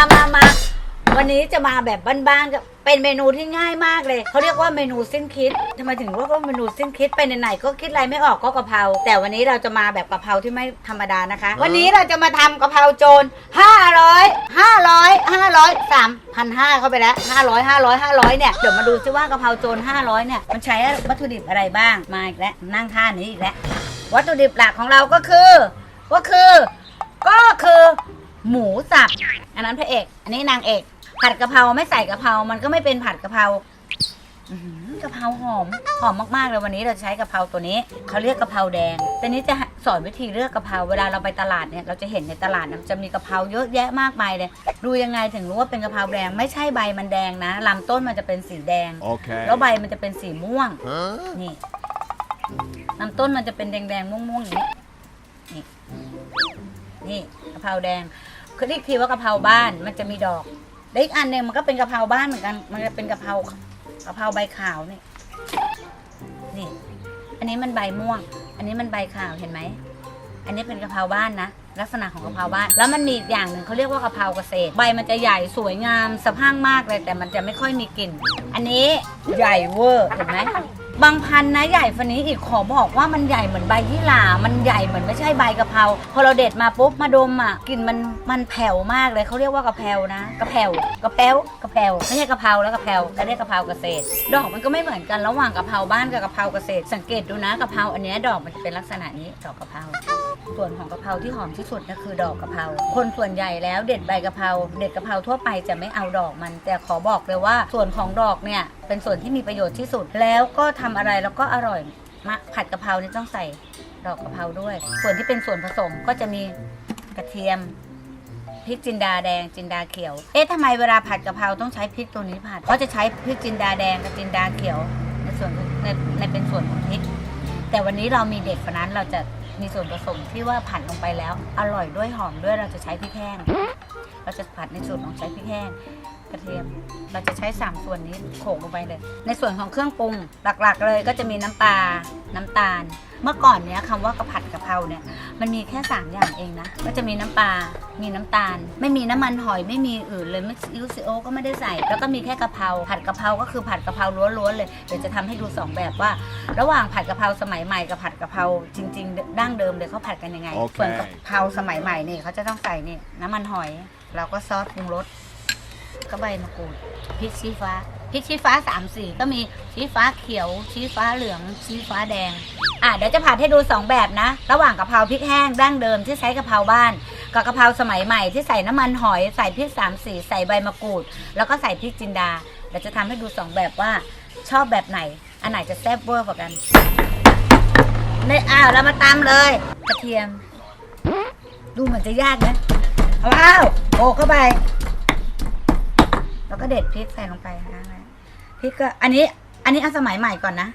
มามามาวันนี้จะมาแบบบ้านๆกับเป็นเมนูที่ง่ายมากเลยเขาเรียกว่าเมนูสิ้นคิดทำไมถึงเรียกว่าเมนูสิ้นคิดไปไหนๆก็คิดอะไรไม่ออกก็กะเพราแต่วันนี้เราจะมาแบบกะเพราที่ไม่ธรรมดานะคะ วันนี้เราจะมาทำกะเพราโจร500 500 500 3,500เข้าไปแล้ว 500 500 500เนี่ยเดี๋ยวมาดูซิว่ากะเพราโจร500เนี่ยมันใช้วัตถุดิบอะไรบ้างมาอีกแล้วนั่งท่านี้อีกแล้ววัตถุดิบหลักของเราก็คือ ก็คือ ก็คือ หมูสับ อันนั้นพระเอก อันนี้นางเอก ผัดกะเพราไม่ใส่กะเพรา มันก็ไม่เป็นผัดกะเพราอื้อหือกะเพราหอม หอมมากๆเลยวันนี้เราจะใช้กะเพราตัวนี้เขาเรียกกะเพราแดงแต่นี้จะสอนวิธีเลือกกะเพราเวลาเราไปตลาดเนี่ยเราจะเห็นในตลาดนะจะมีกะเพราเยอะแยะมากมายเลยดูยังไงถึงรู้ว่าเป็นกะเพราแดงไม่ใช่ใบมันแดงนะลำต้นมันจะเป็นสีแดง Okay. แล้วใบมันจะเป็นสีม่วง Huh? นี่ลำต้นมันจะเป็นแดงๆม่วงๆอย่างนี้ นี่ นี่กะเพราแดง คือเรียกทีว่ากะเพราบ้านมันจะมีดอกแล้วอีกอันหนึ่งมันก็เป็นกะเพราบ้านเหมือนกัน มันจะเป็นกะเพรากะเพราใบขาวนี่นี่ อันนี้มันใบม่วง อันนี้มันใบขาวเห็นไหมอันนี้เป็นกะเพราบ้านนะลักษณะของกะเพราบ้าน แล้วมันมีอย่างหนึ่งเขาเรียกว่ากะเพราเกษตร ใบมันจะใหญ่สวยงามสะพรั่งมากเลย แต่มันจะไม่ค่อยมีกลิ่น อันนี้ใหญ่เวอร์เห็นไหม บางพันธุ์นะใหญ่ฟันนี้อีกขอบอกว่ามันใหญ่เหมือนใบยี่หร่ามันใหญ่เหมือนไม่ใช่ใบกะเพราพอเราเด็ดมาปุ๊บมาดมอะกลิ่นมันมันแผ่วมากเลยเขาเรียกว่ากะเพรานะกะเพรากะเพรากะเพราไม่ใช่กะเพราแล้วกะเพราเขาเรียกกะเพราเกษตร ดอกมันก็ไม่เหมือนกันระหว่างกะเพราบ้านกับกะเพราเกษตร สังเกตดูนะกะเพราอันเนี้ยดอกมันจะเป็นลักษณะนี้ดอกกะเพรา ส่วนของกะเพราที่หอมที่สุดนะคือดอกกะเพรา คนส่วนใหญ่แล้วเด็ดใบกะเพราเด็ดกะเพราทั่วไปจะไม่เอาดอกมัน แต่ขอบอกเลยว่าส่วนของดอกเนี่ยเป็นส่วนที่มีประโยชน์ที่สุด แล้วก็ทำอะไรแล้วก็อร่อยมากผัดกะเพรานี่ต้องใส่ดอกกะเพราด้วย ส่วนที่เป็นส่วนผสมก็จะมีกระเทียมพริกจินดาแดงจินดาเขียว เอ๊ะทำไมเวลาผัดกะเพราต้องใช้พริกตัวนี้ผัด เพราะจะใช้พริกจินดาแดงกับจินดาเขียว ในส่วนในในเป็นส่วนของพริก แต่วันนี้เรามีเด็ดกว่านั้นเราจะ มีส่วนผสมที่ว่าผัดลงไปแล้ว อร่อยด้วยหอมด้วยเราจะใช้พริกแห้ง เราจะผัดในส่วนของใช้พริกแห้ง กระเทียม เราจะใช้สามส่วนนี้โขลกลงไปเลย ในส่วนของเครื่องปรุงหลักๆ เลยก็จะมีน้ำปลา น้ำตาล เมื่อก่อนเนี้ยคำว่ากะผัดกะเพราเนี่ยมันมีแค่สามอย่างเองนะ ก็จะมีน้ำปลา มีน้ำตาล ไม่มีน้ำมันหอยไม่มีอื่นเลยไม่ซิวซิโอก็ไม่ได้ใส่ แล้วก็มีแค่กะเพราผัดกะเพราก็คือผัดกะเพราล้วนๆเลยเดี๋ยวจะทำให้ดูสองแบบว่า ระหว่างผัดกะเพราสมัยใหม่กับผัดกะเพราจริง ๆ ดั้งเดิมเลยเขาผัดกันยังไงโอเคส่วนกะเพราสมัยใหม่นี่เขาจะต้องใส่นี่น้ำมันหอย เราก็ซอสปรุงรส ก็ใบมะกรูดพริกชี้ฟ้าพริกชี้ฟ้าสามสีก็มีชี้ฟ้าเขียว ชี้ฟ้าเหลือง ชี้ฟ้าแดง อะเดี๋ยวจะผัดให้ดูสองแบบนะ ระหว่างกะเพราพริกแห้งดั้งเดิมที่ใช้กะเพราบ้าน กับกะเพราสมัยใหม่ที่ใส่น้ำมันหอยใส่พริกสามสีใส่ใบมะกรูด แล้วก็ใส่พริกจินดาเดี๋ยวจะทำให้ดูสองแบบว่าชอบแบบไหน อันไหนจะแซ่บเวอร์กว่ากันในอ้าวเรามาตามเลยกระเทียม ดูเหมือนจะยากนะเอาว้าวโขเข้าไป ก็เด็ดพริกใส่ลงไปนะพริกก็อันนี้อันนี้เอาสมัยใหม่ก่อนนะ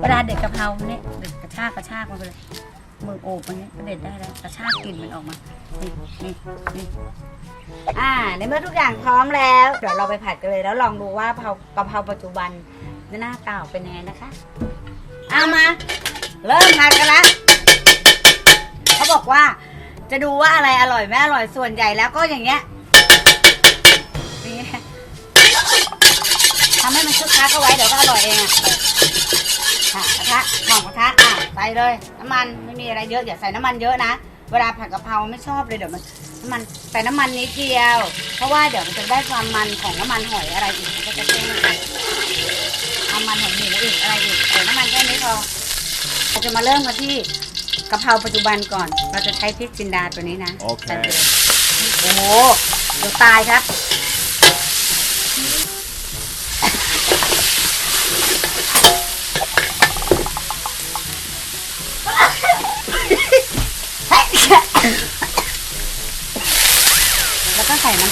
เวลาเด็ดกะเพราเนี่ยเด็ดกระชากกระชากมาเลย มือโอบมันนี่ยก็เด็ดได้แล้วกระชากกลิ่นมันออกมา นี่นี่นี่อ่าในเมื่อทุกอย่างพร้อมแล้ว เดี๋ยวเราไปผัดกันเลยแล้วลองดูว่าเผากะเพราปัจจุบันหน้าตาเป็นยังไงนะคะ เอามา เริ่มผัดกันละเขาบอกว่า จะดูว่าอะไรอร่อยไม่อร่อยส่วนใหญ่แล้วก็อย่างเงี้ยทำให้มันคึกคักเอาไว้เดี๋ยวก็อร่อยเองอะ ค่ะกระทะหอมกระทะอะใส่เลย น้ำมันไม่มีอะไรเยอะอย่าใส่น้ำมันเยอะนะ เวลาผัดกะเพราไม่ชอบเลยเดี๋ยวมันน้ำมันใส่น้ำมันนิดเดียว เพราะว่าเดี๋ยวมันจะได้ความมันของน้ำมันหอยอะไรอีกมันก็จะเด้งกันความมันของหมูอีกอะไรอีกใส่น้ำมันแค่นี้พอเราจะมาเริ่มกันที่กะเพราปัจจุบันก่อน เราจะใช้พริกจินดาตัวนี้นะโอเค ใส่ไปเลยโอ้โหเดี๋ยวตายครับ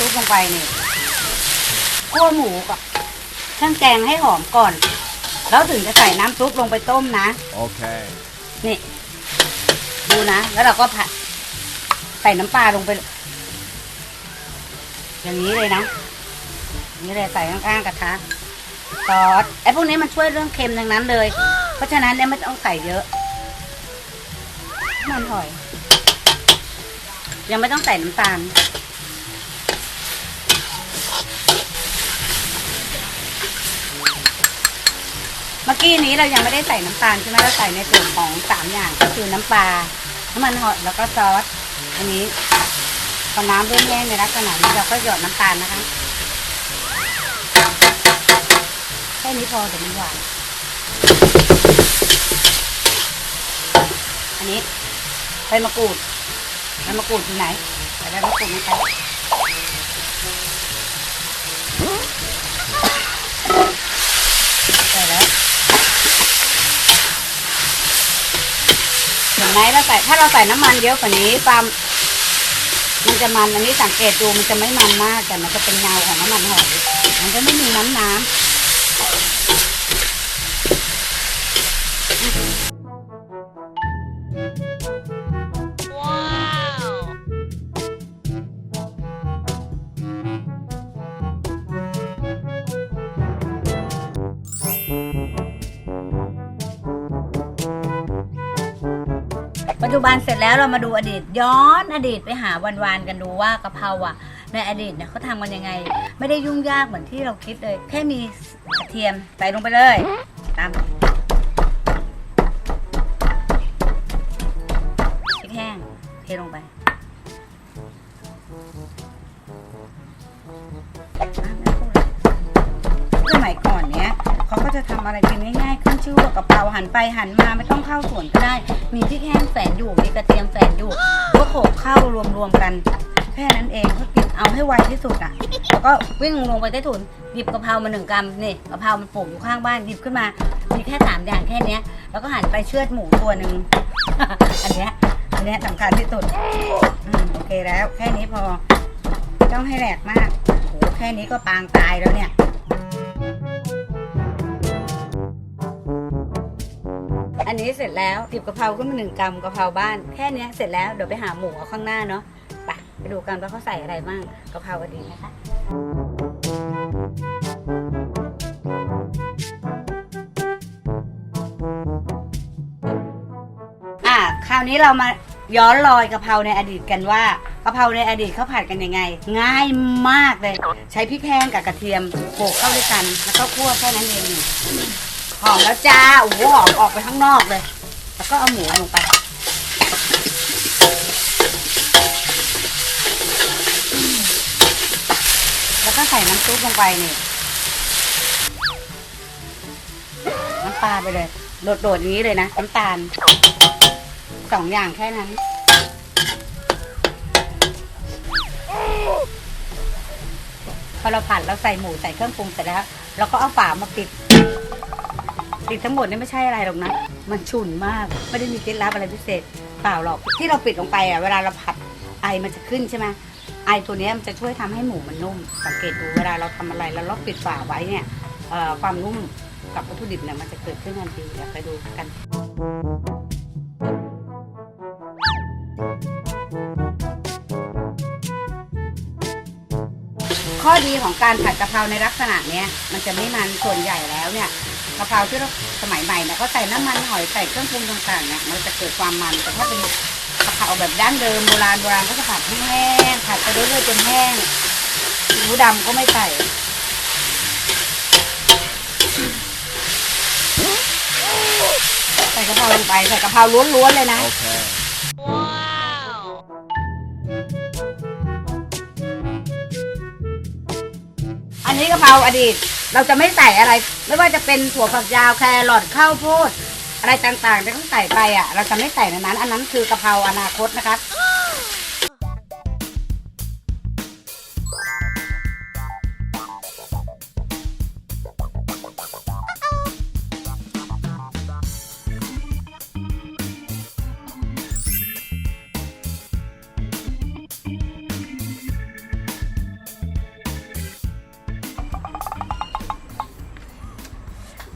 ซุปลงไปนี่คั่วหมูกับเครื่องแกงให้หอมก่อน แล้วถึงจะใส่น้ำซุปลงไปต้มนะ Okay. นี่นะ แล้วเราก็ผัด ใส่น้ำปลาลงไป อย่างนี้เลยนะอย่างนี้เลยใส่ข้างๆกระทะซอสไอ้พวกนี้มันช่วยเรื่องเค็มทั้งนั้นเลย เพราะฉะนั้นเนี่ยไม่ต้องใส่เยอะ มันหอย ยังไม่ต้องใส่น้ำตาล กี้นี้เรายังไม่ได้ใส่น้ำตาลใช่ไหมเราใส่ในส่วนของสามอย่างก็คือน้ำปลา น้ำมันหอยแล้วก็ซอส อันนี้พอน้ำเริ่มแห้งในลักษณะนี้เราก็หยอดน้ำตาลนะคะแค่นี้พอเดี๋ยวมันหวาน อันนี้ใบมะกรูดใบมะกรูดอยู่ไหนใส่ใบมะกรูดลงไป ไหมเราใส่ถ้าเราใส่น้ำมันเยอะกว่านี้ปลามันจะมันอันนี้สังเกตดูมันจะไม่มันมากแต่มันจะเป็นเงาของน้ำมันหอยมันจะไม่มีน้ำน้ำ ปัจจุบันเสร็จแล้วเรามาดูอดีตย้อนอดีตไปหาวันวานๆกันดูว่ากะเพราอะ ในอดีตเนี่ยเขาทำกันยังไง ไม่ได้ยุ่งยากเหมือนที่เราคิดเลย แค่มีกระเทียมใส่ลงไปเลยตามพริกแห้งเทลงไปสมัยก่อนเนี้ย เขาก็จะทำอะไรกินง่ายๆขึ้นชื่อว่ากะเพราหันไปหันมาไม่ต้องเข้าสวนก็ได้ มีพริกแห้งแฝงอยู่มีกระเทียมแฝงอยู่ก็โขลกเข้ารวมๆกันแค่นั้นเองก็กินเอาให้ไวที่สุดอะ แล้วก็วิ่งลงไปใต้ถุนหยิบกะเพรามาหนึ่งกำนี่กะเพรามันปลูกอยู่ข้างบ้านหยิบขึ้นมา มีแค่สามอย่างแค่เนี้ย แล้วก็หันไปเชือดหมูตัวหนึ่งอันเนี้ยอันเนี้ยสำคัญที่สุดโอเคแล้ว แค่นี้พอ ต้องให้แหลกมากโหแค่นี้ก็ปางตายแล้วเนี่ย นี้เสร็จแล้วหยิบกะเพราขึ้นมาหนึ่งกำกะเพราบ้าน แค่นี้เสร็จแล้วเดี๋ยวไปหาหมูเอาข้างหน้าเนาะไปไปดูกันว่าเขาใส่อะไรบ้างกะเพราก็ดีนะคะอะคราวนี้เรามาย้อนรอยกะเพราในอดีตกันว่ากะเพราในอดีตเขาผัดกันยังไง ง่ายมากเลย ใช้พริกแห้งกับกระเทียมโขลกเข้าด้วยกัน แล้วก็คั่วแค่นั้นเอง หอมแล้วจ้าโอ้โหหอมออกไปข้างนอกเลย แล้วก็เอาหมูลงไปแล้วก็ใส่น้ำซุปลงไปนี่น้ำปลาไปเลย โดดๆอย่างนี้เลยนะน้ำตาลสองอย่างแค่นั้นพอเราผัดเราใส่หมูใส่เครื่องปรุงเสร็จแล้ว เราก็เอาฝามาปิด ปิดทั้งหมดนี่ไม่ใช่อะไรหรอกนะ มันฉุนมาก ไม่ได้มีเคล็ดลับอะไรพิเศษ เปล่าหรอก ที่เราปิดลงไปอะ เวลาเราผัดไอมันจะขึ้นใช่ไหมไอตัวนี้มันจะช่วยทำให้หมูมันนุ่ม สังเกตดูเวลาเราทำอะไรแล้วเราปิดฝาไว้เนี่ยความนุ่มกับวัตถุดิบเนี่ยมันจะเกิดขึ้นทันทีเดี๋ยวไปดูกัน ข้อดีของการผัดกะเพราในลักษณะเนี้ยมันจะไม่มันส่วนใหญ่แล้วเนี่ยกะเพราที่เราสมัยใหม่เนี่ยก็ใส่น้ำมันหอยใส่เครื่องปรุงต่างๆเนี่ยมันจะเกิดความมันแต่ถ้าเป็นกะเพราแบบดั้งเดิมโบราณโบราณก็จะผัดให้แห้งผัดไปเรื่อยๆจนแห้งซีอิ๊วดำก็ไม่ใส่ใส่กะเพราลงไปใส่กะเพราล้วนๆเลยนะ Okay. อันนี้กะเพราอดีต เราจะไม่ใส่อะไร ไม่ว่าจะเป็นถั่วฝักยาวแครอทข้าวโพดอะไรต่างๆที่ต้องใส่ไปอะ เราจะไม่ใส่ในนั้น อันนั้นคือกะเพราอนาคตนะคะ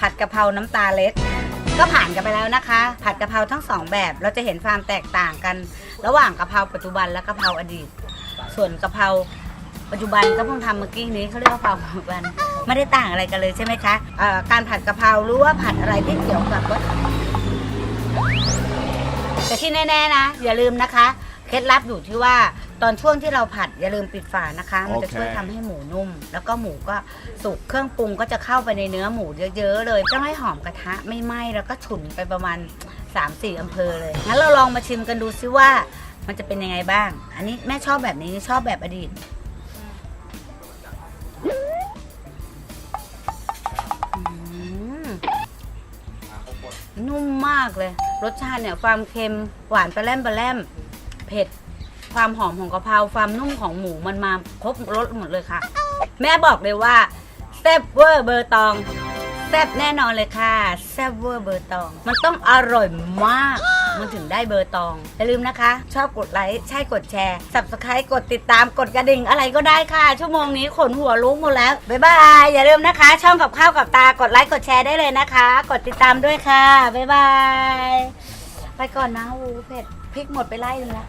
ผัดกะเพราน้ำตาเล็ด ก็ผ่านกันไปแล้วนะคะ ผัดกะเพราทั้งสองแบบเราจะเห็นความแตกต่างกัน ระหว่างกะเพราปัจจุบันและกะเพราอดีต ส่วนกะเพราปัจจุบันก็เพิ่งทำเมื่อกี้นี้เขาเรียกว่ากะเพราปัจจุบันไม่ได้ต่างอะไรกันเลยใช่ไหมคะการผัดกะเพราหรือว่าผัดอะไรที่เกี่ยวกับวัตถุแต่ที่แน่ๆนะอย่าลืมนะคะ เคล็ดลับอยู่ที่ว่า ตอนช่วงที่เราผัดอย่าลืมปิดฝานะคะ มันจะช่วยทำให้หมูนุ่ม แล้วก็หมูก็สุกเครื่องปรุงก็จะเข้าไปในเนื้อหมูเยอะ ๆ เลยต้องให้หอมกระทะไม่ไหม้แล้วก็ฉุนไปประมาณ 3-4อำเภอเลยงั้นเราลองมาชิมกันดูซิว่ามันจะเป็นยังไงบ้าง อันนี้แม่ชอบแบบนี้ชอบแบบอดีตอืมนุ่มมากเลย รสชาติเนี่ยความเค็มหวานปลาแรมปลาแรมเผ็ด ความหอมของกะเพราความนุ่มของหมูมันมาครบรสหมดเลยค่ะ แม่บอกเลยว่าแซ่บเวอร์เบอร์ตองแซ่บแน่นอนเลยค่ะแซ่บเวอร์เบอร์ตอง มันต้องอร่อยมาก มันถึงได้เบอร์ตอง อย่าลืมนะคะ ชอบกดไลค์ ใช่กดแชร์ subscribe กดติดตามกดกระดิ่งอะไรก็ได้ค่ะ ชั่วโมงนี้ขนหัวลุกหมดแล้ว บ๊ายบาย อย่าลืมนะคะ ช่องกับข้าวกับตากดไลค์กดแชร์ได้เลยนะคะ กดติดตามด้วยค่ะ บ๊ายบาย ไปก่อนนะอ้โหเผ็ดพริกหมดไปไล่หนึงแล้ว